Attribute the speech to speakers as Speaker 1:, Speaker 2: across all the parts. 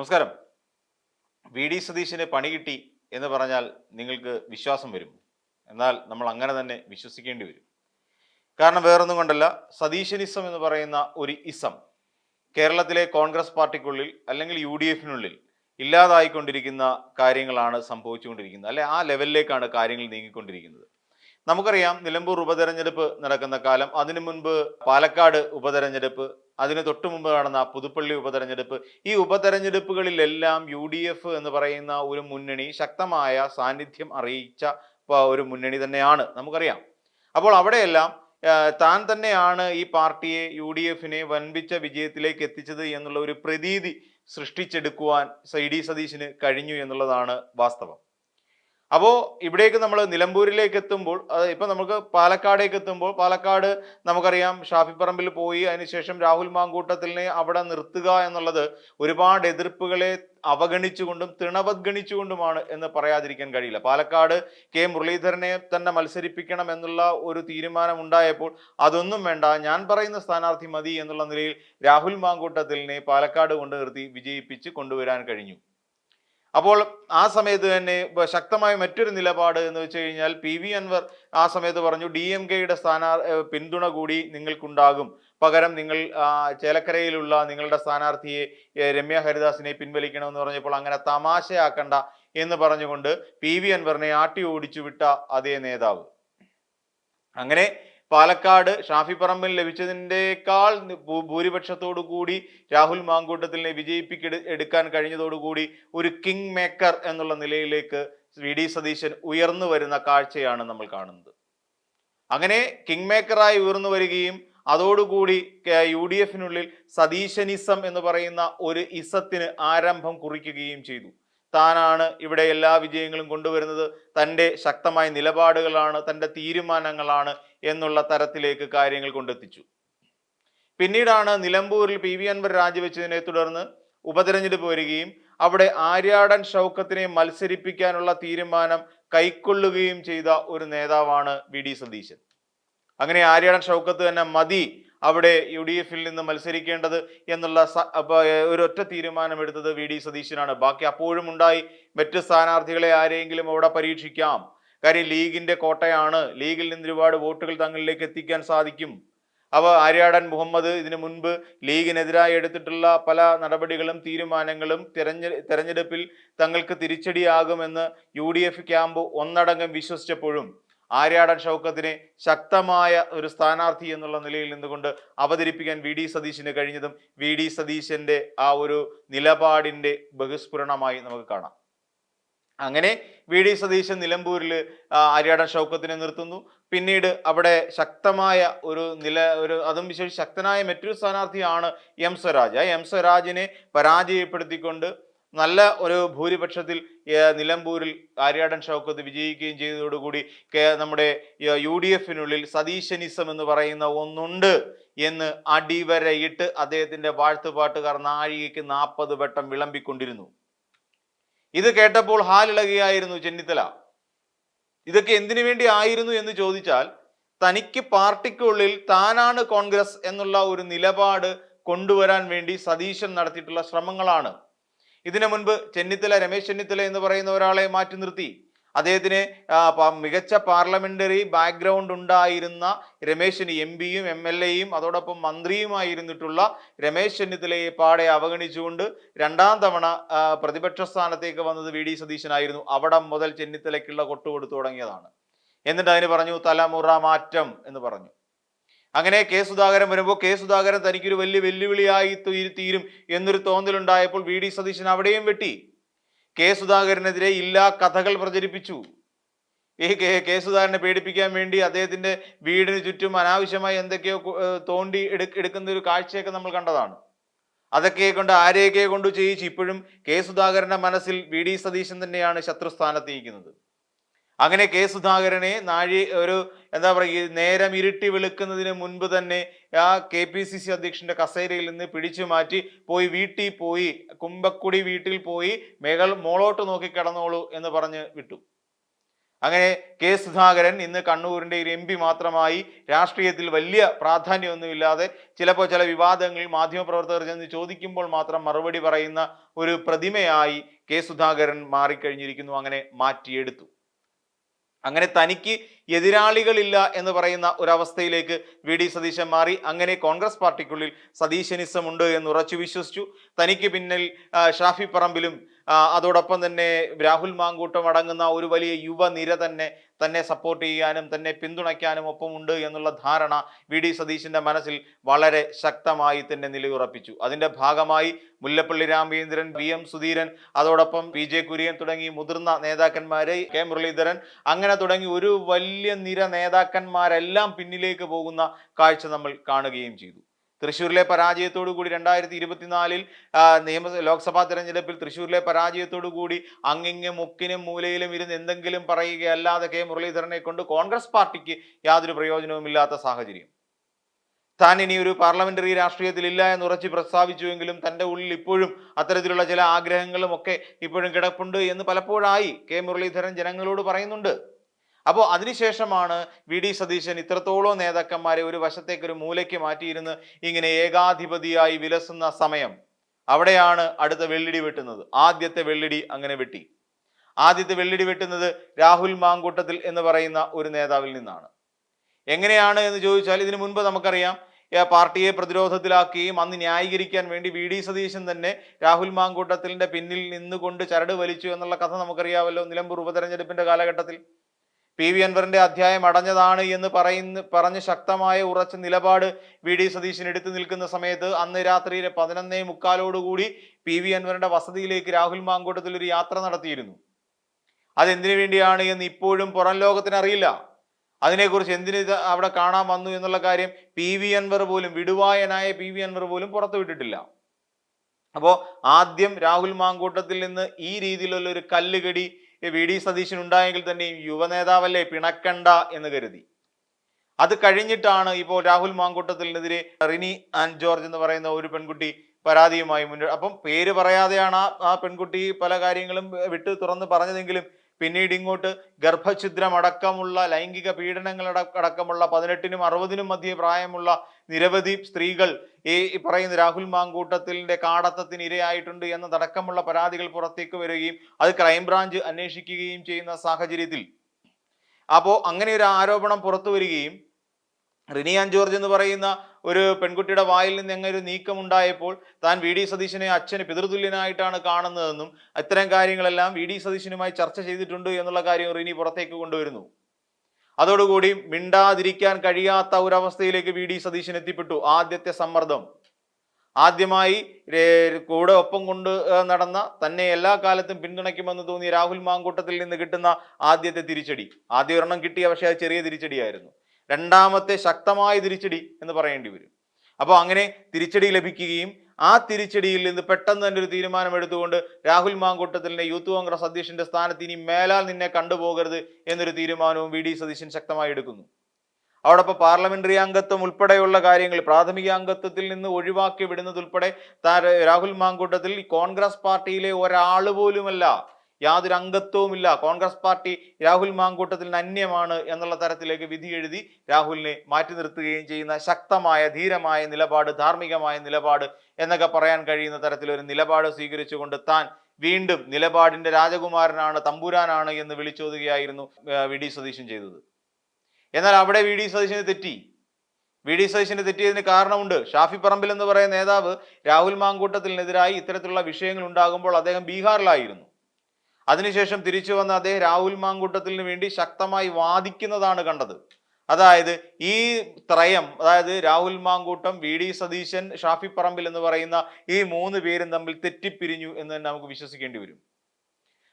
Speaker 1: നമസ്കാരം. V D സതീശന് പണി കിട്ടി എന്ന് പറഞ്ഞാൽ നിങ്ങൾക്ക് വിശ്വാസം വരും. എന്നാൽ നമ്മൾ അങ്ങനെ തന്നെ വിശ്വസിക്കേണ്ടി വരും. കാരണം വേറൊന്നും കൊണ്ടല്ല സതീശനിസം എന്ന് പറയുന്ന ഒരു ഇസം കേരളത്തിലെ കോൺഗ്രസ് പാർട്ടിക്കുള്ളിൽ അല്ലെങ്കിൽ യു ഡി എഫിനുള്ളിൽ ഇല്ലാതായിക്കൊണ്ടിരിക്കുന്ന കാര്യങ്ങളാണ് സംഭവിച്ചുകൊണ്ടിരിക്കുന്നത്. അല്ലെ ആ ലെവലിലേക്കാണ് കാര്യങ്ങൾ നീങ്ങിക്കൊണ്ടിരിക്കുന്നത്. നമുക്കറിയാം നിലമ്പൂർ ഉപതെരഞ്ഞെടുപ്പ് നടക്കുന്ന കാലം. അതിനു മുൻപ് പാലക്കാട് ഉപതെരഞ്ഞെടുപ്പ് അതിന് തൊട്ടു മുമ്പ് നടന്ന പുതുപ്പള്ളി ഉപതെരഞ്ഞെടുപ്പ്. ഈ ഉപതെരഞ്ഞെടുപ്പുകളിലെല്ലാം യു ഡി എഫ് എന്ന് പറയുന്ന ഒരു മുന്നണി ശക്തമായ സാന്നിധ്യം അറിയിച്ച ഒരു മുന്നണി തന്നെയാണ്. നമുക്കറിയാം. അപ്പോൾ അവിടെയെല്ലാം താൻ തന്നെയാണ് ഈ പാർട്ടിയെ യു ഡി എഫിനെ വൻപിച്ച വിജയത്തിലേക്ക് എത്തിച്ചത് എന്നുള്ള ഒരു പ്രതീതി സൃഷ്ടിച്ചെടുക്കുവാൻ സി ഡി സതീശിന് കഴിഞ്ഞു എന്നുള്ളതാണ് വാസ്തവം. അപ്പോൾ ഇവിടേക്ക് നമ്മൾ നിലമ്പൂരിലേക്ക് എത്തുമ്പോൾ ഇപ്പം നമുക്ക് പാലക്കാടേക്ക് എത്തുമ്പോൾ പാലക്കാട് നമുക്കറിയാം ഷാഫിപ്പറമ്പിൽ പോയി അതിനുശേഷം രാഹുൽ മാങ്കൂട്ടത്തിനെ അവിടെ നിർത്തുക എന്നുള്ളത് ഒരുപാട് എതിർപ്പുകളെ അവഗണിച്ചുകൊണ്ടും തിണവദ്ഗണിച്ചുകൊണ്ടുമാണ് എന്ന് പറയാതിരിക്കാൻ കഴിയില്ല. പാലക്കാട് കെ മുരളീധരനെ തന്നെ മത്സരിപ്പിക്കണം എന്നുള്ള ഒരു തീരുമാനം ഉണ്ടായപ്പോൾ അതൊന്നും വേണ്ട ഞാൻ പറയുന്ന സ്ഥാനാർത്ഥി മതി എന്നുള്ള നിലയിൽ രാഹുൽ മാങ്കൂട്ടത്തിലിനെ പാലക്കാട് കൊണ്ട് നിർത്തി വിജയിപ്പിച്ച് കൊണ്ടുവരാൻ കഴിഞ്ഞു. അപ്പോൾ ആ സമയത്ത് തന്നെ ശക്തമായ മറ്റൊരു നിലപാട് എന്ന് വെച്ച് കഴിഞ്ഞാൽ പി വി അൻവർ ആ സമയത്ത് പറഞ്ഞു ഡി എം കെയുടെ സ്ഥാനാർ പിന്തുണ കൂടി നിങ്ങൾക്കുണ്ടാകും. പകരം നിങ്ങൾ ചേലക്കരയിലുള്ള നിങ്ങളുടെ സ്ഥാനാർത്ഥിയെ രമ്യ ഹരിദാസിനെ പിൻവലിക്കണമെന്ന് പറഞ്ഞപ്പോൾ അങ്ങനെ തമാശയാക്കണ്ട എന്ന് പറഞ്ഞുകൊണ്ട് പി വി അൻവറിനെ ആട്ടി ഓടിച്ചു വിട്ട അതേ നേതാവ്. അങ്ങനെ പാലക്കാട് ഷാഫി പറമ്പിൽ ലഭിച്ചതിന്റെക്കാൾ ഭൂരിപക്ഷത്തോടു കൂടി രാഹുൽ മാങ്കൂട്ടത്തിനെ വിജയിപ്പിക്കെടു എടുക്കാൻ കഴിഞ്ഞതോടുകൂടി ഒരു കിങ് മേക്കർ എന്നുള്ള നിലയിലേക്ക് വി ഡി സതീശൻ ഉയർന്നു വരുന്ന കാഴ്ചയാണ് നമ്മൾ കാണുന്നത്. അങ്ങനെ കിങ് മേക്കറായി ഉയർന്നു വരികയും അതോടുകൂടി യു ഡി എഫിനുള്ളിൽ സതീശനിസം എന്ന് പറയുന്ന ഒരു ഇസത്തിന് ആരംഭം കുറിക്കുകയും ചെയ്തു. താനാണ് ഇവിടെ എല്ലാ വിജയങ്ങളും കൊണ്ടുവരുന്നത്. തന്റെ ശക്തമായ നിലപാടുകളാണ് തന്റെ തീരുമാനങ്ങളാണ് എന്നുള്ള തരത്തിലേക്ക് കാര്യങ്ങൾ കൊണ്ടെത്തിച്ചു. പിന്നീടാണ് നിലമ്പൂരിൽ പി വി അൻവർ രാജിവെച്ചതിനെ തുടർന്ന് ഉപതെരഞ്ഞെടുപ്പ് വരികയും അവിടെ ആര്യാടൻ ഷൗക്കത്തിനെ മത്സരിപ്പിക്കാനുള്ള തീരുമാനം കൈക്കൊള്ളുകയും ചെയ്ത ഒരു നേതാവാണ് വി ഡി സതീശൻ. അങ്ങനെ ആര്യാടൻ ഷൗക്കത്ത് തന്നെ മതി അവിടെ യു ഡി എഫിൽ നിന്ന് മത്സരിക്കേണ്ടത് എന്നുള്ള ഒരൊറ്റ തീരുമാനമെടുത്തത് വി. ഡി. സതീശനാണ്. ബാക്കി അപ്പോഴും ഉണ്ടായി. മറ്റ് സ്ഥാനാർത്ഥികളെ ആരെങ്കിലും അവിടെ പരീക്ഷിക്കാം. കാര്യം ലീഗിന്റെ കോട്ടയാണ്. ലീഗിൽ നിന്ന് ഒരുപാട് വോട്ടുകൾ തങ്ങളിലേക്ക് എത്തിക്കാൻ സാധിക്കും. അവ ആര്യാടൻ മുഹമ്മദ് ഇതിനു മുൻപ് ലീഗിനെതിരായി എടുത്തിട്ടുള്ള പല നടപടികളും തീരുമാനങ്ങളും തെരഞ്ഞെ തെരഞ്ഞെടുപ്പിൽ തങ്ങൾക്ക് തിരിച്ചടിയാകുമെന്ന് യു ഡി എഫ് ക്യാമ്പ് ഒന്നടങ്കം വിശ്വസിച്ചപ്പോഴും ആര്യാടൻ ഷൗക്കത്തിനെ ശക്തമായ ഒരു സ്ഥാനാർത്ഥി എന്നുള്ള നിലയിൽ നിന്നുകൊണ്ട് അവതരിപ്പിക്കാൻ വി ഡി സതീശിന് കഴിഞ്ഞതും വി ഡി സതീശന്റെ ആ ഒരു നിലപാടിന്റെ ബഹുസ്ഫുരണമായി നമുക്ക് കാണാം. അങ്ങനെ വി ഡി സതീശൻ നിലമ്പൂരിൽ ആര്യാടൻ ഷൗക്കത്തിനെ നിർത്തുന്നു. പിന്നീട് അവിടെ ശക്തമായ ഒരു നില ഒരു അതും വിശേഷിച്ച് ശക്തനായ മറ്റൊരു സ്ഥാനാർത്ഥിയാണ് എം സ്വരാജ്. ആ എം സ്വരാജിനെ പരാജയപ്പെടുത്തിക്കൊണ്ട് നല്ല ഒരു ഭൂരിപക്ഷത്തിൽ നിലമ്പൂരിൽ ആര്യാടൻ ഷൗക്കത്ത് വിജയിക്കുകയും ചെയ്തതോടുകൂടി നമ്മുടെ യു ഡി എഫിനുള്ളിൽ സതീശനിസം എന്ന് പറയുന്ന ഒന്നുണ്ട് എന്ന് അടിവരയിട്ട് അദ്ദേഹത്തിന്റെ വാഴ്ത്തുപാട്ടുകാർ നാഴികയ്ക്ക് നാൽപ്പത് വട്ടം വിളമ്പിക്കൊണ്ടിരുന്നു. ഇത് കേട്ടപ്പോൾ ഹാലിളകിയായിരുന്നു ചെന്നിത്തല. ഇതൊക്കെ എന്തിനു വേണ്ടി ആയിരുന്നു എന്ന് ചോദിച്ചാൽ തനിക്ക് പാർട്ടിക്കുള്ളിൽ താനാണ് കോൺഗ്രസ് എന്നുള്ള ഒരു നിലപാട് കൊണ്ടുവരാൻ വേണ്ടി സതീശൻ നടത്തിയിട്ടുള്ള ശ്രമങ്ങളാണ്. ഇതിനു മുൻപ് ചെന്നിത്തല രമേശ് ചെന്നിത്തല എന്ന് പറയുന്ന ഒരാളെ മാറ്റി നിർത്തി. അദ്ദേഹത്തിന് മികച്ച പാർലമെന്ററി ബാക്ക്ഗ്രൗണ്ട് ഉണ്ടായിരുന്ന രമേശിന് എം പിയും എം എൽ എയും അതോടൊപ്പം മന്ത്രിയുമായിരുന്നിട്ടുള്ള രമേശ് ചെന്നിത്തലയെ പാടെ അവഗണിച്ചുകൊണ്ട് രണ്ടാം തവണ പ്രതിപക്ഷ സ്ഥാനത്തേക്ക് വന്നത് വി. ഡി. സതീശനായിരുന്നു. അവിടെ മുതൽ ചെന്നിത്തലയ്ക്കുള്ള കൊട്ടുകൊടുത്തു തുടങ്ങിയതാണ്. എന്നിട്ട് അതിന് പറഞ്ഞു തലമുറ മാറ്റം എന്ന് പറഞ്ഞു. അങ്ങനെ കെ സുധാകരൻ വരുമ്പോൾ കെ സുധാകരൻ തനിക്കൊരു വലിയ വെല്ലുവിളിയായി തീരും എന്നൊരു തോന്നലുണ്ടായപ്പോൾ വി. ഡി. സതീശൻ അവിടെയും വെട്ടി. കെ സുധാകരനെതിരെ ഇല്ലാ കഥകൾ പ്രചരിപ്പിച്ചു. ഈ കെ സുധാകരനെ പേടിപ്പിക്കാൻ വേണ്ടി അദ്ദേഹത്തിന്റെ വീടിന് ചുറ്റും അനാവശ്യമായി എന്തൊക്കെയോ തോണ്ടി എടു- എടുക്കുന്ന ഒരു കാഴ്ചയൊക്കെ നമ്മൾ കണ്ടതാണ്. അതൊക്കെ കൊണ്ട് ആരെയൊക്കെ കൊണ്ട് ചെയ്യിച്ച് ഇപ്പോഴും കെ സുധാകരന്റെ മനസ്സിൽ വി. ഡി. സതീശൻ തന്നെയാണ് ശത്രുസ്ഥാനത്തിരിക്കുന്നത് അങ്ങനെ കെ സുധാകരനെ നാഴി ഒരു എന്താ പറയുക നേരം ഇരുട്ടി വെളുക്കുന്നതിന് മുൻപ് തന്നെ ആ കെ പി സി സി അധ്യക്ഷന്റെ കസേരയിൽ നിന്ന് പിടിച്ചു മാറ്റി പോയി വീട്ടിൽ പോയി കുമ്പക്കുടി വീട്ടിൽ പോയി മകൾ മോളോട്ട് നോക്കി കിടന്നോളൂ എന്ന് പറഞ്ഞ് വിട്ടു. അങ്ങനെ കെ സുധാകരൻ ഇന്ന് കണ്ണൂരിന്റെ ഒരു എം പി മാത്രമായി രാഷ്ട്രീയത്തിൽ വലിയ പ്രാധാന്യമൊന്നുമില്ലാതെ ചിലപ്പോൾ ചില വിവാദങ്ങൾ മാധ്യമപ്രവർത്തകർ ചെന്ന് ചോദിക്കുമ്പോൾ മാത്രം മറുപടി പറയുന്ന ഒരു പ്രതിമയായി കെ സുധാകരൻ മാറിക്കഴിഞ്ഞിരിക്കുന്നു അങ്ങനെ മാറ്റിയെടുത്തു. അങ്ങനെ തനിക്ക് എതിരാളികളില്ല എന്ന് പറയുന്ന ഒരവസ്ഥയിലേക്ക് വി ഡി സതീശൻ മാറി. അങ്ങനെ കോൺഗ്രസ് പാർട്ടിക്കുള്ളിൽ സതീശനിസം ഉണ്ട് എന്ന് ഉറച്ചു വിശ്വസിച്ചു. തനിക്ക് പിന്നിൽ ഷാഫി പറമ്പിലും അതോടൊപ്പം തന്നെ രാഹുൽ മാങ്കൂട്ടം അടങ്ങുന്ന ഒരു വലിയ യുവനിര തന്നെ തന്നെ സപ്പോർട്ട് ചെയ്യാനും തന്നെ പിന്തുണയ്ക്കാനും ഒപ്പമുണ്ട് എന്നുള്ള ധാരണ വി. ഡി. സതീശിന്റെ മനസ്സിൽ വളരെ ശക്തമായി തന്നെ നിലയുറപ്പിച്ചു. അതിന്റെ ഭാഗമായി മുല്ലപ്പള്ളി രാമചന്ദ്രൻ വി. എം. സുധീരൻ അതോടൊപ്പം പി. ജെ. കുര്യൻ തുടങ്ങി മുതിർന്ന നേതാക്കന്മാരെ കെ. മുരളീധരൻ അങ്ങനെ തുടങ്ങി ഒരു വലിയ നിര നേതാക്കന്മാരെല്ലാം പിന്നിലേക്ക് പോകുന്ന കാഴ്ച നമ്മൾ കാണുകയും ചെയ്തു. തൃശ്ശൂരിലെ പരാജയത്തോടു കൂടി രണ്ടായിരത്തി ഇരുപത്തിനാലിൽ നിയമ ലോക്സഭാ തെരഞ്ഞെടുപ്പിൽ തൃശ്ശൂരിലെ പരാജയത്തോടു കൂടി അങ്ങിങ്ങ് മുക്കിനും മൂലയിലും ഇരുന്ന് എന്തെങ്കിലും പറയുകയല്ലാതെ കെ. മുരളീധരനെ കൊണ്ട് കോൺഗ്രസ് പാർട്ടിക്ക് യാതൊരു പ്രയോജനവുമില്ലാത്ത സാഹചര്യം. താൻ ഇനി ഒരു പാർലമെന്ററി രാഷ്ട്രീയത്തിൽ ഇല്ല എന്ന് ഉറച്ച് പ്രസ്താവിച്ചുവെങ്കിലും തന്റെ ഉള്ളിൽ ഇപ്പോഴും അത്തരത്തിലുള്ള ചില ആഗ്രഹങ്ങളും ഒക്കെ ഇപ്പോഴും കിടപ്പുണ്ട് എന്ന് പലപ്പോഴായി കെ. മുരളീധരൻ ജനങ്ങളോട് പറയുന്നുണ്ട്. അപ്പോൾ അതിനുശേഷമാണ് വി ഡി സതീശൻ ഇത്രത്തോളം നേതാക്കന്മാരെ ഒരു വശത്തേക്ക് ഒരു മൂലയ്ക്ക് മാറ്റിയിരുന്ന് ഇങ്ങനെ ഏകാധിപതിയായി വിലസുന്ന സമയം. അവിടെയാണ് അടുത്ത വെള്ളിടി വെട്ടുന്നത്. ആദ്യത്തെ വെള്ളിടി അങ്ങനെ വെട്ടി. ആദ്യത്തെ വെള്ളിടി വെട്ടുന്നത് രാഹുൽ മാങ്കൂട്ടത്തിൽ എന്ന് പറയുന്ന ഒരു നേതാവിൽ നിന്നാണ്. എങ്ങനെയാണ് എന്ന് ചോദിച്ചാൽ ഇതിനു മുൻപ് നമുക്കറിയാം പാർട്ടിയെ പ്രതിരോധത്തിലാക്കുകയും അന്ന് ന്യായീകരിക്കാൻ വേണ്ടി വി ഡി സതീശൻ തന്നെ രാഹുൽ മാങ്കൂട്ടത്തിന്റെ പിന്നിൽ നിന്നുകൊണ്ട് ചരട് വലിച്ചു എന്നുള്ള കഥ നമുക്കറിയാമല്ലോ നിലമ്പൂർ ഉപതെരഞ്ഞെടുപ്പിന്റെ കാലഘട്ടത്തിൽ. പി. വി. അൻവറിന്റെ അധ്യായം അടഞ്ഞതാണ് എന്ന് പറയുന്ന പറഞ്ഞ് ശക്തമായ ഉറച്ച നിലപാട് വി. ഡി. സതീശൻ എടുത്തു നിൽക്കുന്ന സമയത്ത് അന്ന് രാത്രിയിലെ പതിനൊന്നേ മുക്കാലോടുകൂടി പി. വി. അൻവറിന്റെ വസതിയിലേക്ക് രാഹുൽ മാങ്കോട്ടത്തിൽ ഒരു യാത്ര നടത്തിയിരുന്നു. അതെന്തിനു വേണ്ടിയാണ് എന്ന് ഇപ്പോഴും പുറം ലോകത്തിന് അറിയില്ല. അതിനെക്കുറിച്ച് എന്തിന് അവിടെ കാണാൻ വന്നു എന്നുള്ള കാര്യം പി. വി. അൻവർ പോലും വിടുവായനായ പി. വി. അൻവർ പോലും പുറത്തു വിട്ടിട്ടില്ല. അപ്പോൾ ആദ്യം രാഹുൽ മാങ്കൂട്ടത്തിൽ നിന്ന് ഈ രീതിയിലുള്ള ഒരു കല്ലുകടി വി ഡി സതീശൻ ഉണ്ടായെങ്കിൽ തന്നെയും യുവനേതാവല്ലേ പിണക്കണ്ട എന്ന് കരുതി. അത് കഴിഞ്ഞിട്ടാണ് ഇപ്പോൾ രാഹുൽ മാങ്കൂട്ടത്തിനെതിരെ റിനി ആൻഡ് ജോർജ് എന്ന് പറയുന്ന ഒരു പെൺകുട്ടി പരാതിയുമായി മുന്നോട്ട് അപ്പം പേര് പറയാതെയാണ് ആ പെൺകുട്ടി പല കാര്യങ്ങളും വിട്ട് തുറന്ന് പറഞ്ഞതെങ്കിലും പിന്നീട് ഇങ്ങോട്ട് ഗർഭഛിദ്രം അടക്കമുള്ള ലൈംഗിക പീഡനങ്ങൾ അട- അടക്കമുള്ള പതിനെട്ടിനും അറുപതിനും മധ്യേ പ്രായമുള്ള നിരവധി സ്ത്രീകൾ ഈ പറയുന്ന രാഹുൽ മാങ്കൂട്ടത്തിന്റെ കാടത്തത്തിന് ഇരയായിട്ടുണ്ട് എന്നതടക്കമുള്ള പരാതികൾ പുറത്തേക്ക് വരികയും അത് ക്രൈംബ്രാഞ്ച് അന്വേഷിക്കുകയും ചെയ്യുന്ന സാഹചര്യത്തിൽ. അപ്പോൾ അങ്ങനെ ഒരു ആരോപണം പുറത്തു വരികയും റിനിയാൻ ജോർജ് എന്ന് പറയുന്ന ഒരു പെൺകുട്ടിയുടെ വായിൽ നിന്ന് എങ്ങനെ ഒരു നീക്കം ഉണ്ടായപ്പോൾ താൻ വി ഡി സതീശനെ അച്ഛന് പിതൃതുല്യനായിട്ടാണ് കാണുന്നതെന്നും അത്തരം കാര്യങ്ങളെല്ലാം വി ഡി സതീശനുമായി ചർച്ച ചെയ്തിട്ടുണ്ട് എന്നുള്ള കാര്യം റിനി പുറത്തേക്ക് കൊണ്ടുവരുന്നു. അതോടുകൂടി മിണ്ടാതിരിക്കാൻ കഴിയാത്ത ഒരവസ്ഥയിലേക്ക് വി ഡി സതീശൻ എത്തിപ്പെട്ടു ആദ്യത്തെ സമ്മർദ്ദം. ആദ്യമായി കൂടെ ഒപ്പം കൊണ്ട് നടന്ന തന്നെ എല്ലാ കാലത്തും പിന്തുണയ്ക്കുമെന്ന് തോന്നിയ രാഹുൽ മാങ്കൂട്ടത്തിൽ നിന്ന് കിട്ടുന്ന ആദ്യത്തെ തിരിച്ചടി. ആദ്യ ഒരെണ്ണം കിട്ടിയ പക്ഷേ അത് ചെറിയ തിരിച്ചടിയായിരുന്നു. രണ്ടാമത്തെ ശക്തമായ തിരിച്ചടി എന്ന് പറയേണ്ടി വരും. അപ്പോൾ അങ്ങനെ തിരിച്ചടി ലഭിക്കുകയും ആ തിരിച്ചടിയിൽ നിന്ന് പെട്ടെന്ന് തന്നെ ഒരു തീരുമാനം എടുത്തുകൊണ്ട് രാഹുൽ മാങ്കൂട്ടത്തിലിനെ യൂത്ത് കോൺഗ്രസ് അധ്യക്ഷന്റെ സ്ഥാനത്ത് ഇനി മേലാൽ നിന്നെ കണ്ടുപോകരുത് എന്നൊരു തീരുമാനവും വി ഡി സതീശൻ ശക്തമായി എടുക്കുന്നു. അവിടെ പാർലമെന്ററി അംഗത്വം ഉൾപ്പെടെയുള്ള കാര്യങ്ങൾ പ്രാഥമിക അംഗത്വത്തിൽ നിന്ന് ഒഴിവാക്കി വിടുന്നതുൾപ്പെടെ രാഹുൽ മാങ്കൂട്ടത്തിൽ കോൺഗ്രസ് പാർട്ടിയിലെ ഒരാൾ പോലുമല്ല. യാതൊരു അംഗത്വവുമില്ല. കോൺഗ്രസ് പാർട്ടി രാഹുൽ മാങ്കൂട്ടത്തിൽ അന്യമാണ് എന്നുള്ള തരത്തിലേക്ക് വിധി എഴുതി രാഹുലിനെ മാറ്റി നിർത്തുകയും ചെയ്യുന്ന ശക്തമായ ധീരമായ നിലപാട് ധാർമ്മികമായ നിലപാട് എന്നൊക്കെ പറയാൻ കഴിയുന്ന തരത്തിലൊരു നിലപാട് സ്വീകരിച്ചുകൊണ്ട് താൻ വീണ്ടും നിലപാടിന്റെ രാജകുമാരനാണ് തമ്പുരാനാണ് എന്ന് വിളിച്ചോതുകയായിരുന്നു വി. ഡി. സതീശൻ ചെയ്തത്. എന്നാൽ അവിടെ വി. ഡി. സതീശന് തെറ്റി. വി. ഡി. സതീശന് തെറ്റിയതിന് കാരണമുണ്ട്. ഷാഫി പറമ്പിൽ എന്ന് പറയുന്ന നേതാവ് രാഹുൽ മാങ്കൂട്ടത്തിനെതിരായി ഇത്തരത്തിലുള്ള വിഷയങ്ങൾ ഉണ്ടാകുമ്പോൾ അദ്ദേഹം ബീഹാറിലായിരുന്നു. അതിനുശേഷം തിരിച്ചു വന്ന അദ്ദേഹം രാഹുൽ മാങ്കൂട്ടത്തിന് വേണ്ടി ശക്തമായി വാദിക്കുന്നതാണ് കണ്ടത്. അതായത് ഈ ത്രയം അതായത് രാഹുൽ മാങ്കൂട്ടം വി ഡി സതീശൻ ഷാഫി പറമ്പിൽ എന്ന് പറയുന്ന ഈ മൂന്ന് പേരും തമ്മിൽ തെറ്റിപ്പിരിഞ്ഞു എന്ന് തന്നെ നമുക്ക് വിശ്വസിക്കേണ്ടി വരും.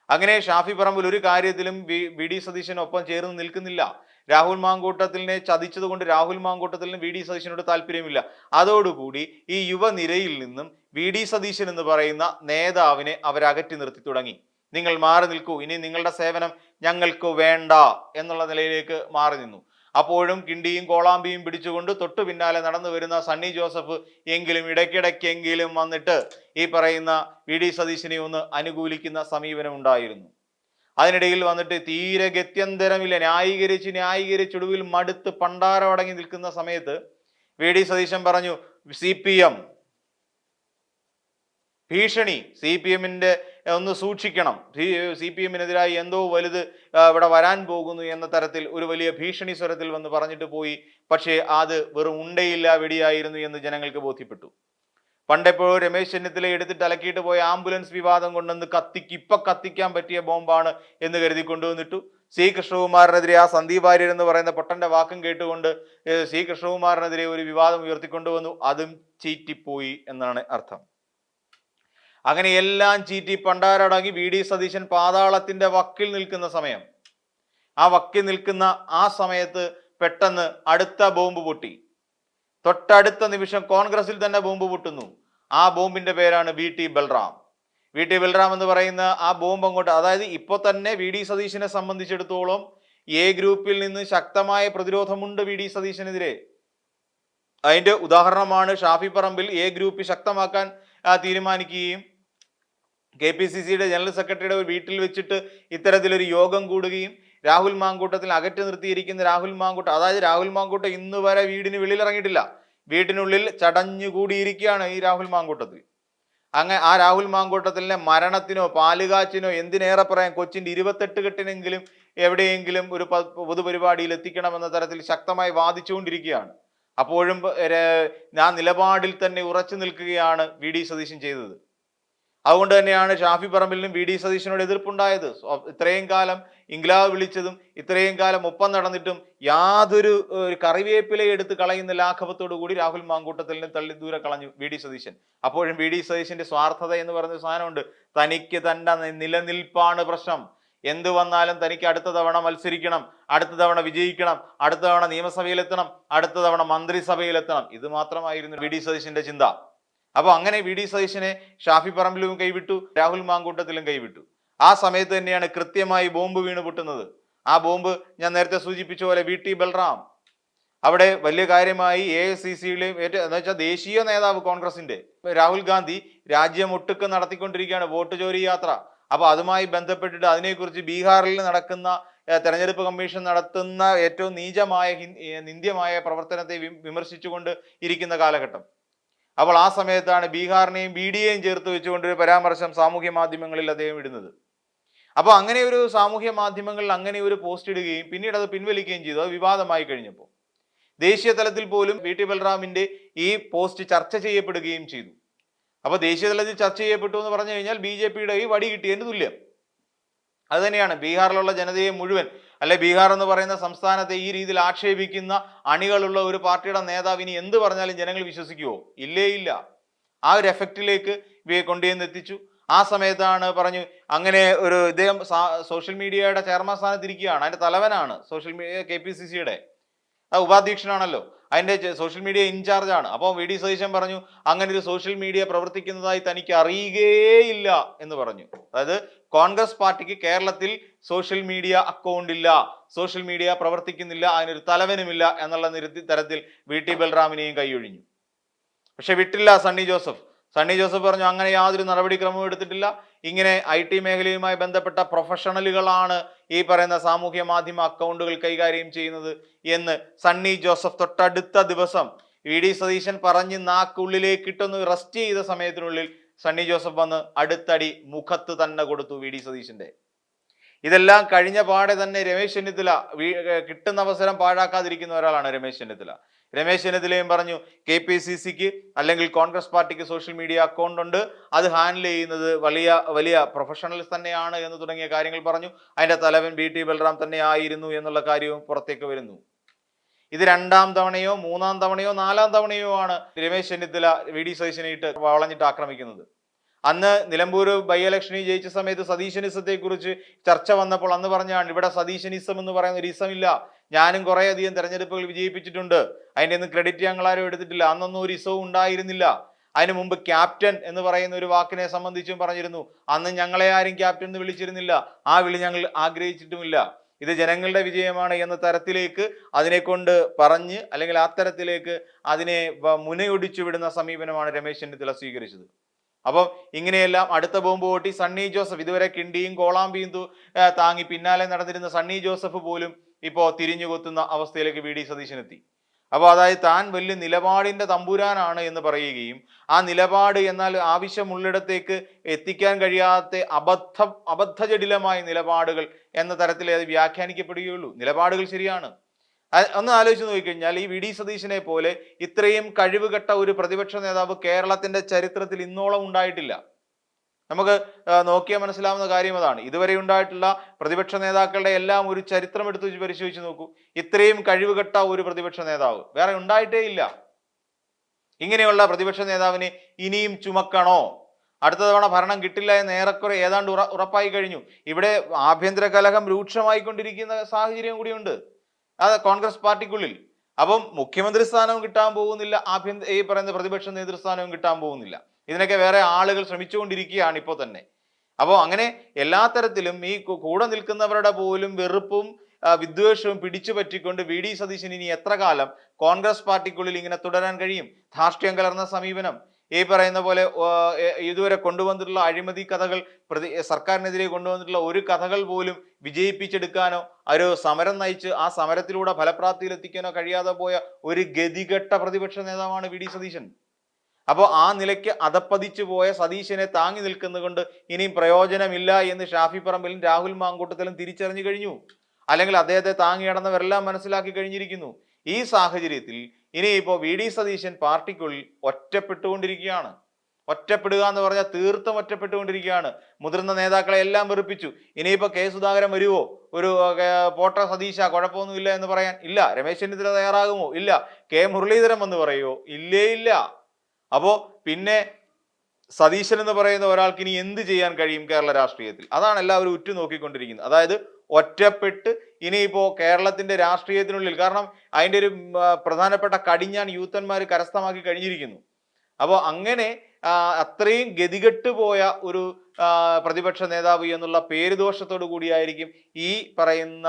Speaker 1: അങ്ങനെ ഷാഫി പറമ്പിൽ ഒരു കാര്യത്തിലും വി ഡി സതീശനൊപ്പം ചേർന്ന് നിൽക്കുന്നില്ല. രാഹുൽ മാങ്കൂട്ടത്തിനെ ചതിച്ചത് കൊണ്ട് രാഹുൽ മാങ്കൂട്ടത്തിന് വി ഡി സതീശനോട് താല്പര്യമില്ല. അതോടുകൂടി ഈ യുവനിരയിൽ നിന്നും വി ഡി സതീശൻ എന്ന് പറയുന്ന നേതാവിനെ അവരകറ്റി നിർത്തി തുടങ്ങി. നിങ്ങൾ മാറി നിൽക്കൂ. ഇനി നിങ്ങളുടെ സേവനം ഞങ്ങൾക്ക് വേണ്ട എന്നുള്ള നിലയിലേക്ക് മാറി നിന്നു. അപ്പോഴും കിണ്ടിയും കോളാമ്പിയും പിടിച്ചുകൊണ്ട് തൊട്ടു പിന്നാലെ നടന്നു വരുന്ന സണ്ണി ജോസഫ് എങ്കിലും ഇടയ്ക്കിടയ്ക്കെങ്കിലും വന്നിട്ട് ഈ പറയുന്ന വി ഡി സതീശിനെ ഒന്ന് അനുകൂലിക്കുന്ന സമീപനം ഉണ്ടായിരുന്നു. അതിനിടയിൽ വന്നിട്ട് തീരെ ഗത്യന്തരമില്ല. ന്യായീകരിച്ച് ന്യായീകരിച്ചൊടുവിൽ മടുത്ത് പണ്ടാരമടങ്ങി നിൽക്കുന്ന സമയത്ത് വി ഡി സതീശൻ പറഞ്ഞു സി പി എം. ഭീഷണി. സി പി എമ്മിന്റെ ഒന്ന് സൂക്ഷിക്കണം. സി പി എമ്മിനെതിരായി എന്തോ വലുത് ഇവിടെ വരാൻ പോകുന്നു എന്ന തരത്തിൽ ഒരു വലിയ ഭീഷണി സ്വരത്തിൽ വന്ന് പറഞ്ഞിട്ട് പോയി. പക്ഷേ അത് വെറും ഉണ്ടയില്ല വെടിയായിരുന്നു എന്ന് ജനങ്ങൾക്ക് ബോധ്യപ്പെട്ടു. പണ്ടെപ്പോഴോ രമേശ് ചെന്നിത്തല എടുത്തിട്ട് അലക്കിയിട്ട് പോയ ആംബുലൻസ് വിവാദം കൊണ്ടുവന്ന് കത്തിക്ക് ഇപ്പൊ കത്തിക്കാൻ പറ്റിയ ബോംബാണ് എന്ന് കരുതി കൊണ്ടുവന്നിട്ടു സി കൃഷ്ണകുമാറിനെതിരെ ആ സന്ദീപ് ആര്യർ എന്ന് പറയുന്ന പൊട്ടന്റെ വാക്കും കേട്ടുകൊണ്ട് സി കൃഷ്ണകുമാറിനെതിരെ ഒരു വിവാദം ഉയർത്തിക്കൊണ്ടുവന്നു അതും ചീറ്റിപ്പോയി എന്നാണ് അർത്ഥം. അങ്ങനെ എല്ലാം ചീറ്റി പണ്ടാരടങ്ങി വി ഡി സതീശൻ പാതാളത്തിന്റെ വക്കിൽ നിൽക്കുന്ന സമയം. ആ വക്കിൽ നിൽക്കുന്ന ആ സമയത്ത് പെട്ടെന്ന് അടുത്ത ബോംബ് പൊട്ടി. തൊട്ടടുത്ത നിമിഷം കോൺഗ്രസിൽ തന്നെ ബോംബ് പൊട്ടുന്നു. ആ ബോംബിന്റെ പേരാണ് V T Balram. V T Balram എന്ന് പറയുന്ന ആ ബോംബ് അങ്ങോട്ട് അതായത് ഇപ്പോൾ തന്നെ വി ഡി സതീശനെ സംബന്ധിച്ചിടത്തോളം എ ഗ്രൂപ്പിൽ നിന്ന് ശക്തമായ പ്രതിരോധമുണ്ട് വി ഡി സതീശനെതിരെ. അതിന്റെ ഉദാഹരണമാണ് ഷാഫി പറമ്പിൽ എ ഗ്രൂപ്പ് ശക്തമാക്കാൻ തീരുമാനിക്കുകയും കെ പി സി സിയുടെ ജനറൽ സെക്രട്ടറിയുടെ ഒരു വീട്ടിൽ വെച്ചിട്ട് ഇത്തരത്തിലൊരു യോഗം കൂടുകയും രാഹുൽ മാങ്കൂട്ടത്തിൽ അകറ്റി നിർത്തിയിരിക്കുന്ന രാഹുൽ മാങ്കൂട്ട അതായത് രാഹുൽ മാങ്കൂട്ടം ഇന്ന് വരെ വീടിന് വെളിയിൽ ഇറങ്ങിയിട്ടില്ല വീട്ടിനുള്ളിൽ ചടഞ്ഞുകൂടിയിരിക്കുകയാണ് ഈ രാഹുൽ മാങ്കൂട്ടത്തിൽ. അങ്ങനെ ആ രാഹുൽ മാങ്കൂട്ടത്തിലെ മരണത്തിനോ പാലുകാച്ചിനോ എന്തിനേറെ പറയാൻ കൊച്ചിന്റെ ഇരുപത്തെട്ട് കെട്ടിനെങ്കിലും എവിടെയെങ്കിലും ഒരു പൊതുപരിപാടിയിൽ എത്തിക്കണമെന്ന തരത്തിൽ ശക്തമായി വാദിച്ചുകൊണ്ടിരിക്കുകയാണ്. അപ്പോഴും ഞാൻ നിലപാടിൽ തന്നെ ഉറച്ചു നിൽക്കുകയാണ് വി ഡി സതീശൻ ചെയ്തത്. അതുകൊണ്ട് തന്നെയാണ് ഷാഫി പറമ്പിലിനും വി ഡി സതീശനോട് എതിർപ്പുണ്ടായത്. ഇത്രയും കാലം ഇംഗ്ലാവ് വിളിച്ചതും ഇത്രയും കാലം ഒപ്പം നടന്നിട്ടും യാതൊരു ഒരു കറിവേപ്പില എടുത്ത് കളയുന്ന ലാഘവത്തോടു കൂടി രാഹുൽ മാങ്കൂട്ടത്തിലിനെ തള്ളി ദൂരെ കളഞ്ഞു വി ഡി സതീശൻ. അപ്പോഴും വി ഡി സതീശന്റെ സ്വാർത്ഥത എന്ന് പറയുന്ന സാധനമുണ്ട്. തനിക്ക് തന്റെ നി- നിലനിൽപ്പാണ് പ്രശ്നം. എന്ത് വന്നാലും തനിക്ക് അടുത്ത തവണ മത്സരിക്കണം അടുത്ത തവണ വിജയിക്കണം അടുത്ത തവണ നിയമസഭയിലെത്തണം അടുത്ത തവണ മന്ത്രിസഭയിലെത്തണം. ഇത് മാത്രമായിരുന്നു വി ഡി സതീശന്റെ ചിന്ത. അപ്പൊ അങ്ങനെ വി ഡി സതീശനെ ഷാഫി പറമ്പിലും കൈവിട്ടു രാഹുൽ മാങ്കൂട്ടത്തിലും കൈവിട്ടു. ആ സമയത്ത് തന്നെയാണ് കൃത്യമായി ബോംബ് വീണ് പൊട്ടുന്നത്. ആ ബോംബ് ഞാൻ നേരത്തെ സൂചിപ്പിച്ച പോലെ വി ടി ബൽറാം. അവിടെ വലിയ കാര്യമായി എ ഐ സി സിയിലെയും ഏറ്റവും എന്ന് വെച്ചാൽ ദേശീയ നേതാവ് കോൺഗ്രസിന്റെ രാഹുൽ ഗാന്ധി രാജ്യം ഒട്ടുക്ക് നടത്തിക്കൊണ്ടിരിക്കുകയാണ് വോട്ട് ചോരി യാത്ര. അപ്പൊ അതുമായി ബന്ധപ്പെട്ടിട്ട് അതിനെക്കുറിച്ച് ബീഹാറിൽ നടക്കുന്ന തെരഞ്ഞെടുപ്പ് കമ്മീഷൻ നടത്തുന്ന ഏറ്റവും നീചമായ നിന്ദ്യമായ പ്രവർത്തനത്തെ വിമർശിച്ചുകൊണ്ട് ഇരിക്കുന്ന കാലഘട്ടം. അപ്പോൾ ആ സമയത്താണ് ബീഹാറിനെയും ബി ഡിയെയും ചേർത്ത് വെച്ചുകൊണ്ട് ഒരു പരാമർശം സാമൂഹ്യ മാധ്യമങ്ങളിൽ അദ്ദേഹം ഇടുന്നത്. അപ്പോൾ അങ്ങനെ ഒരു സാമൂഹ്യ മാധ്യമങ്ങളിൽ അങ്ങനെ ഒരു പോസ്റ്റ് ഇടുകയും പിന്നീട് അത് പിൻവലിക്കുകയും ചെയ്തു. അത് വിവാദമായി കഴിഞ്ഞപ്പോൾ. ദേശീയ തലത്തിൽ പോലും വി ടി ബൽറാമിന്റെ ഈ പോസ്റ്റ് ചർച്ച ചെയ്യപ്പെടുകയും ചെയ്തു. അപ്പോൾ ദേശീയ തലത്തിൽ ചർച്ച ചെയ്യപ്പെട്ടു എന്ന് പറഞ്ഞു കഴിഞ്ഞാൽ ബി ജെ പിയുടെ ഈ വടി കിട്ടിയതിന് തുല്യം. അത് തന്നെയാണ് ബീഹാറിലുള്ള ജനതയെ മുഴുവൻ അല്ലെ ബീഹാർ എന്ന് പറയുന്ന സംസ്ഥാനത്തെ ഈ രീതിയിൽ ആക്ഷേപിക്കുന്ന അണികളുള്ള ഒരു പാർട്ടിയുടെ നേതാവ് ഇനി എന്ത് പറഞ്ഞാലും ജനങ്ങൾ വിശ്വസിക്കുവോ? ഇല്ലേ ഇല്ല. ആ ഒരു എഫക്റ്റിലേക്ക് ഇവയെ കൊണ്ടുവന്ന് എത്തിച്ചു. ആ സമയത്താണ് പറഞ്ഞു അങ്ങനെ ഒരു ഇദ്ദേഹം സോഷ്യൽ മീഡിയയുടെ ചെയർമാൻ സ്ഥാനത്തിരിക്കുകയാണ് അതിന്റെ തലവനാണ് social media K P C സിയുടെ ആ ഉപാധ്യക്ഷനാണല്ലോ. അതിന്റെ സോഷ്യൽ മീഡിയ ഇൻചാർജ് ആണ്. അപ്പോൾ വി ഡി സതീശൻ പറഞ്ഞു അങ്ങനെ ഒരു സോഷ്യൽ മീഡിയ പ്രവർത്തിക്കുന്നതായി തനിക്ക് അറിയുകയില്ല എന്ന് പറഞ്ഞു. അതായത് കോൺഗ്രസ് പാർട്ടിക്ക് കേരളത്തിൽ സോഷ്യൽ മീഡിയ അക്കൗണ്ട് ഇല്ല. സോഷ്യൽ മീഡിയ പ്രവർത്തിക്കുന്നില്ല. അതിനൊരു തലവനുമില്ല എന്നുള്ള നിരത്തി തരത്തിൽ വി ടി ബൽറാമിനെയും കൈയൊഴിഞ്ഞു. പക്ഷെ വിട്ടില്ല സണ്ണി ജോസഫ്. സണ്ണി ജോസഫ് പറഞ്ഞു അങ്ങനെ യാതൊരു നടപടിക്രമവും എടുത്തിട്ടില്ല. ഇങ്ങനെ ഐ ടി മേഖലയുമായി ബന്ധപ്പെട്ട പ്രൊഫഷണലുകളാണ് ഈ പറയുന്ന സാമൂഹ്യ മാധ്യമ അക്കൗണ്ടുകൾ കൈകാര്യം ചെയ്യുന്നത് എന്ന് സണ്ണി ജോസഫ് തൊട്ടടുത്ത ദിവസം വി ഡി സതീശൻ പറഞ്ഞ് നാക്കുള്ളിലേക്ക് ഇട്ടൊന്ന് റെസ്റ്റ് ചെയ്ത സമയത്തിനുള്ളിൽ സണ്ണി ജോസഫ് വന്ന് അടുത്തടി മുഖത്ത് തന്നെ കൊടുത്തു വി ഡി സതീശന്റെ ഇതെല്ലാം കഴിഞ്ഞ പാടെ തന്നെ രമേശ് ചെന്നിത്തല കിട്ടുന്ന അവസരം പാഴാക്കാതിരിക്കുന്ന ഒരാളാണ് രമേശ് ചെന്നിത്തല. രമേശ് ചെന്നിത്തലയും പറഞ്ഞു കെ പി സി സിക്ക് അല്ലെങ്കിൽ കോൺഗ്രസ് പാർട്ടിക്ക് സോഷ്യൽ മീഡിയ അക്കൗണ്ട് ഉണ്ട്. അത് ഹാൻഡിൽ ചെയ്യുന്നത് വലിയ വലിയ പ്രൊഫഷണൽസ് തന്നെയാണ് എന്ന് തുടങ്ങിയ കാര്യങ്ങൾ പറഞ്ഞു. അതിന്റെ തലവൻ ബി ടി ബൽറാം തന്നെ ആയിരുന്നു എന്നുള്ള കാര്യവും പുറത്തേക്ക് വരുന്നു. ഇത് രണ്ടാം തവണയോ മൂന്നാം തവണയോ നാലാം തവണയോ ആണ് രമേശ് ചെന്നിത്തല വി ഡി സതീശനെ വളഞ്ഞിട്ട് ആക്രമിക്കുന്നത്. അന്ന് നിലമ്പൂർ ബൈ ഇലക്ഷനിൽ ജയിച്ച സമയത്ത് സതീശനിസത്തെ കുറിച്ച് ചർച്ച വന്നപ്പോൾ അന്ന് പറഞ്ഞാണ് ഇവിടെ സതീശനിസം എന്ന് പറയുന്ന ഒരു ഇസമില്ല ഞാനും കുറെ അധികം തെരഞ്ഞെടുപ്പുകൾ വിജയിപ്പിച്ചിട്ടുണ്ട്. അതിന്റെ ഒന്നും ക്രെഡിറ്റ് ഞങ്ങൾ ആരും എടുത്തിട്ടില്ല. അന്നൊന്നും ഒരു ഇസവും ഉണ്ടായിരുന്നില്ല. അതിനു മുമ്പ് ക്യാപ്റ്റൻ എന്ന് പറയുന്ന ഒരു വാക്കിനെ സംബന്ധിച്ചും പറഞ്ഞിരുന്നു. അന്ന് ഞങ്ങളെ ആരും ക്യാപ്റ്റൻ എന്ന് വിളിച്ചിരുന്നില്ല. ആ വിളി ഞങ്ങൾ ആഗ്രഹിച്ചിട്ടുമില്ല. ഇത് ജനങ്ങളുടെ വിജയമാണ് എന്ന തരത്തിലേക്ക് അതിനെ കൊണ്ട് പറഞ്ഞ് അല്ലെങ്കിൽ ആ തരത്തിലേക്ക് അതിനെ മുനയൊടിച്ചു വിടുന്ന സമീപനമാണ് രമേശ് ചെന്നിത്തല സ്വീകരിച്ചത്. അപ്പം ഇങ്ങനെയെല്ലാം അടുത്ത ബോംബ് പൊട്ടി സണ്ണി ജോസഫ് ഇതുവരെ കിണ്ടിയും കോളാമ്പിയും താങ്ങി പിന്നാലെ നടന്നിരുന്ന സണ്ണി ജോസഫ് പോലും ഇപ്പോ തിരിഞ്ഞുകൊത്തുന്ന അവസ്ഥയിലേക്ക് വി. ഡി. സതീശനെത്തി. അപ്പോൾ അതായത് താൻ വലിയ നിലപാടിന്റെ തമ്പുരാനാണ് എന്ന് പറയുകയും ആ നിലപാട് എന്നാൽ ആവശ്യമുള്ളിടത്തേക്ക് എത്തിക്കാൻ കഴിയാത്ത അബദ്ധ അബദ്ധജടിലമായ നിലപാടുകൾ എന്ന തരത്തിൽ അത് വ്യാഖ്യാനിക്കപ്പെടുകയുള്ളൂ. നിലപാടുകൾ ശരിയാണ്. ഒന്ന് ആലോചിച്ച് നോക്കിക്കഴിഞ്ഞാൽ ഈ വി ഡി സതീശനെ പോലെ ഇത്രയും കഴിവുകെട്ട ഒരു പ്രതിപക്ഷ നേതാവ് കേരളത്തിന്റെ ചരിത്രത്തിൽ ഇന്നോളം ഉണ്ടായിട്ടില്ല. നമുക്ക് നോക്കിയാൽ മനസ്സിലാവുന്ന കാര്യം അതാണ്. ഇതുവരെ ഉണ്ടായിട്ടുള്ള പ്രതിപക്ഷ നേതാക്കളുടെ എല്ലാം ഒരു ചരിത്രം എടുത്ത് പരിശോധിച്ച് നോക്കൂ. ഇത്രയും കഴിവുകെട്ട ഒരു പ്രതിപക്ഷ നേതാവ് വേറെ ഉണ്ടായിട്ടേ ഇല്ല. ഇങ്ങനെയുള്ള പ്രതിപക്ഷ നേതാവിനെ ഇനിയും ചുമക്കണോ? അടുത്ത തവണ ഭരണം കിട്ടില്ല എന്ന് ഏറെക്കുറെ ഏതാണ്ട് ഉറ ഉറപ്പായി കഴിഞ്ഞു. ഇവിടെ ആഭ്യന്തര കലഹം രൂക്ഷമായിക്കൊണ്ടിരിക്കുന്ന സാഹചര്യം കൂടിയുണ്ട്. അത് കോൺഗ്രസ് പാർട്ടിക്കുള്ളിൽ. അപ്പം മുഖ്യമന്ത്രി സ്ഥാനവും കിട്ടാൻ പോകുന്നില്ല ആഭ്യന്തര ഈ പറയുന്ന പ്രതിപക്ഷ നേതൃസ്ഥാനവും കിട്ടാൻ പോകുന്നില്ല. ഇതിനൊക്കെ വേറെ ആളുകൾ ശ്രമിച്ചുകൊണ്ടിരിക്കുകയാണ് ഇപ്പോൾ തന്നെ. അപ്പോൾ അങ്ങനെ എല്ലാ തരത്തിലും ഈ കൂടെ നിൽക്കുന്നവരുടെ പോലും വെറുപ്പും വിദ്വേഷവും പിടിച്ചു പറ്റിക്കൊണ്ട് വി ഡി സതീശൻ ഇനി എത്ര കാലം കോൺഗ്രസ് പാർട്ടിക്കുള്ളിൽ ഇങ്ങനെ തുടരാൻ കഴിയും? ധാർഷ്ട്യം കലർന്ന സമീപനം. ഈ പറയുന്ന പോലെ ഇതുവരെ കൊണ്ടുവന്നിട്ടുള്ള അഴിമതി കഥകൾ പ്രതി സർക്കാരിനെതിരെ കൊണ്ടുവന്നിട്ടുള്ള ഒരു കഥകൾ പോലും വിജയിപ്പിച്ചെടുക്കാനോ ഒരു സമരം നയിച്ച് ആ സമരത്തിലൂടെ ഫലപ്രാപ്തിയിലെത്തിക്കാനോ കഴിയാതെ പോയ ഒരു ഗതികെട്ട പ്രതിപക്ഷ നേതാവാണ് വി. ഡി. സതീശൻ. അപ്പോൾ ആ നിലയ്ക്ക് അതപ്പതിച്ചു പോയ സതീശനെ താങ്ങി നിൽക്കുന്നതുകൊണ്ട് ഇനിയും പ്രയോജനമില്ല എന്ന് ഷാഫി പറമ്പിലും രാഹുൽ മാങ്കൂട്ടത്തിലും തിരിച്ചറിഞ്ഞു കഴിഞ്ഞു. അല്ലെങ്കിൽ അദ്ദേഹത്തെ താങ്ങി നടന്നവരെല്ലാം മനസ്സിലാക്കി കഴിഞ്ഞിരിക്കുന്നു. ഈ സാഹചര്യത്തിൽ ഇനിയിപ്പോൾ വി ഡി സതീശൻ പാർട്ടിക്കുള്ളിൽ ഒറ്റപ്പെട്ടുകൊണ്ടിരിക്കുകയാണ്. ഒറ്റപ്പെടുക എന്ന് പറഞ്ഞാൽ തീർത്തും ഒറ്റപ്പെട്ടുകൊണ്ടിരിക്കുകയാണ്. മുതിർന്ന നേതാക്കളെ എല്ലാം വെറുപ്പിച്ചു. ഇനിയിപ്പോൾ കെ സുധാകരൻ വരുമോ ഒരു പോട്ട സതീശ കുഴപ്പമൊന്നുമില്ല എന്ന് പറയാൻ ഇല്ല. രമേശ് ചെന്നിത്തല തയ്യാറാകുമോ? ഇല്ല. കെ മുരളീധരൻ എന്ന് പറയുമോ ഇല്ലേ ഇല്ല. അപ്പോൾ പിന്നെ സതീശൻ എന്ന് പറയുന്ന ഒരാൾക്ക് ഇനി എന്ത് ചെയ്യാൻ കഴിയും കേരള രാഷ്ട്രീയത്തിൽ? അതാണ് എല്ലാവരും ഉറ്റുനോക്കിക്കൊണ്ടിരിക്കുന്നത്. അതായത് ഒറ്റപ്പെട്ട് ഇനിയിപ്പോൾ കേരളത്തിന്റെ രാഷ്ട്രീയത്തിനുള്ളിൽ കാരണം അതിന്റെ ഒരു പ്രധാനപ്പെട്ട കടിഞ്ഞാൻ യൂത്തന്മാർ കരസ്ഥമാക്കി കഴിഞ്ഞിരിക്കുന്നു. അപ്പോൾ അങ്ങനെ അത്രയും ഗതികെട്ട് പോയ ഒരു പ്രതിപക്ഷ നേതാവ് എന്നുള്ള പേരുദോഷത്തോടു കൂടിയായിരിക്കും ഈ പറയുന്ന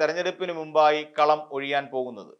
Speaker 1: തെരഞ്ഞെടുപ്പിന് മുമ്പായി കളം ഒഴിയാൻ പോകുന്നത്.